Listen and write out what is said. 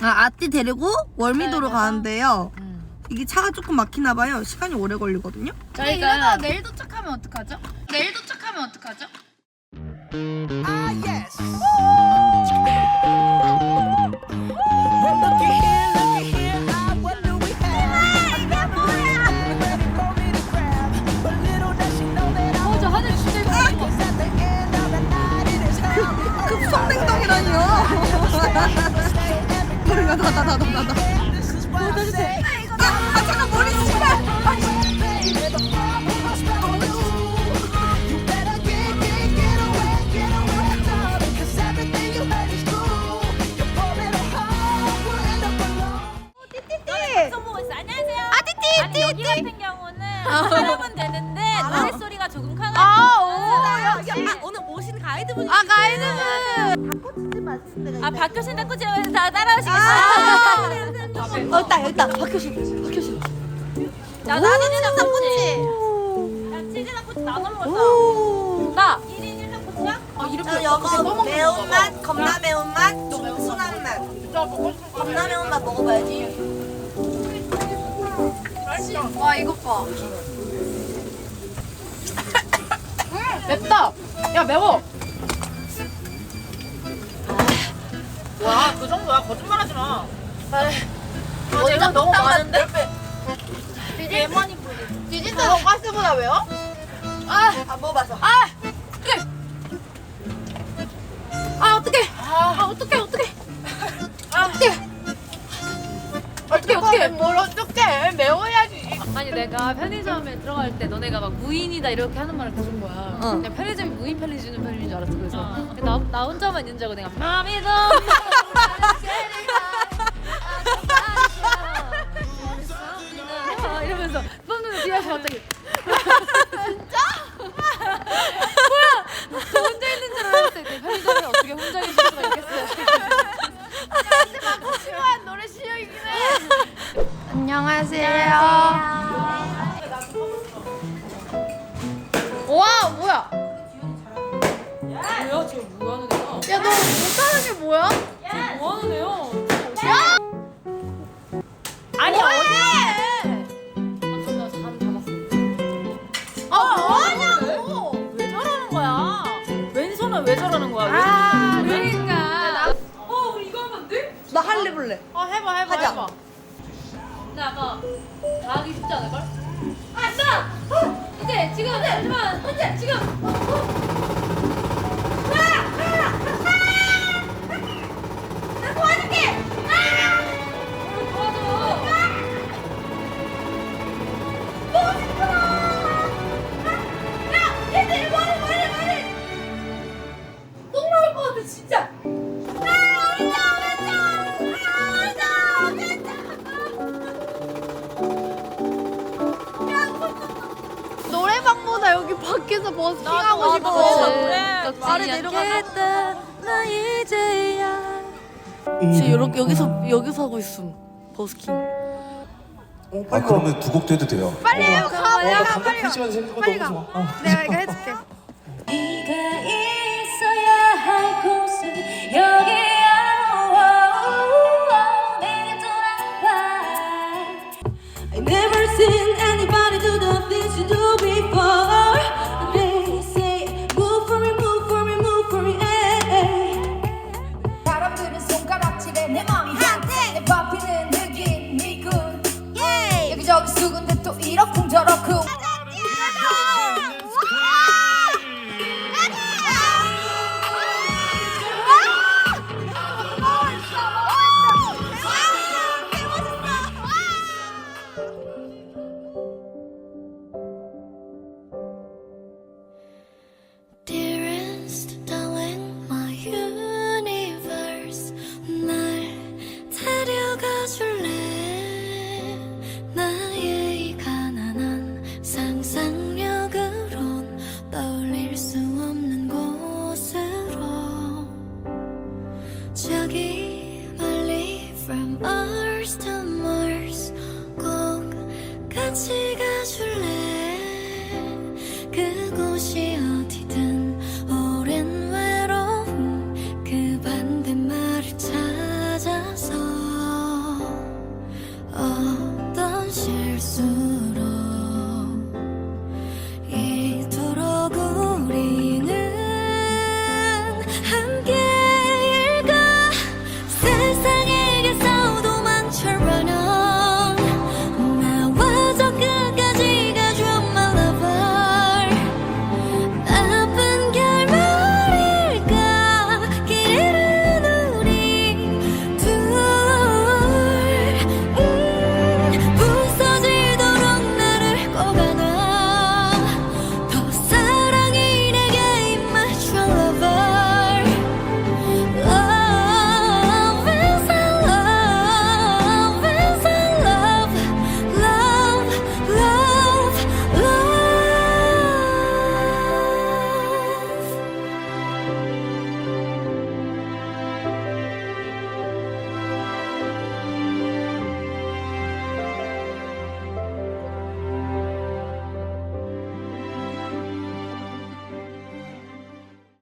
아, 아띠 데리고 월미도로 네, 가는데요. 음. 이게 차가 조금 막히나 봐요. 시간이 오래 걸리거든요. 저희가 이러다 내일 도착하면 어떡하죠? 내일 도착하면 어떡하죠? 어, 저 하늘 진짜 예뻐. 급성냉동이라니요. 머리가 다다다다다다. 아 잠깐 머리 씨발. 아, 아니, 여기 같은 경우는 사람은 되는데 노래 소리가 조금 강하고. 아, 오, 오늘 오신 가이드분이. 아, 가이드분. 아, 박효신 닭꼬치라고 다 따라오시겠어요? 어, 있다, 여기 있다. 박효신, 박효신. 나 나는 닭꼬치. 야, 치즈 닭꼬치 나눠 먹었어. 오. 나 1인 1 닭꼬치야? 어, 이렇게. 저 여거 매운맛, 겁나 매운맛, 순한 맛. 겁나 매운맛 먹어봐야지. 와 이것 봐. 맵다. 야 매워. 그 정도야. 거짓말하지 마. 어, 내가 너무 많은데? 디지털 돈가스보다 매워? 아, 안 먹어봐서. 아, 어떡해. 아, 어떡해, 어떡해. 아, 어떡해. 어떡해, 어떡해. 뭘 어떡해. 매워야지. 아니 내가 편의점에 들어갈 때 너네가 막 무인이다 이렇게 하는 말을 들은 거야. 어. 그냥 편의점이 무인 편의주는 편의인 줄 알았어. 그래서 나, 나 혼자만 있는 줄 알고 내가 마음이 좀 이러면서 뻔는데 뒤에서 갑자기 진짜? 뭐야? 저 혼자 있는 줄 알았을 때 편의점에 어떻게 혼자 계실 수가 있겠어요? 심한 노래 실력이긴 해. 안녕하세요. 와, 뭐야? 뭐야? 저 뭐하는 애야? 야, 너 못하는 게 뭐야? 해봐, 해봐, 하자. 해봐. 근데 아까 다 하기 쉽지 않을걸? 아, 나! 어! 이제 지금 언제 지금? 어, 어. 여기 밖에서 버스킹 하고 나도 싶어. 아래 내려가자. 나 이제야. 지금 요렇게 여기서 여기서 하고 있음. 버스킹. 아 그러면 두 곡도 해도 돼요. 빨리 해요, 가, 빨리 가, 감독 빨리 가. 생각보다 빨리 너무 가. 좋아. 어. 내가 이거 해줄게. jorok 안아줄래 그곳이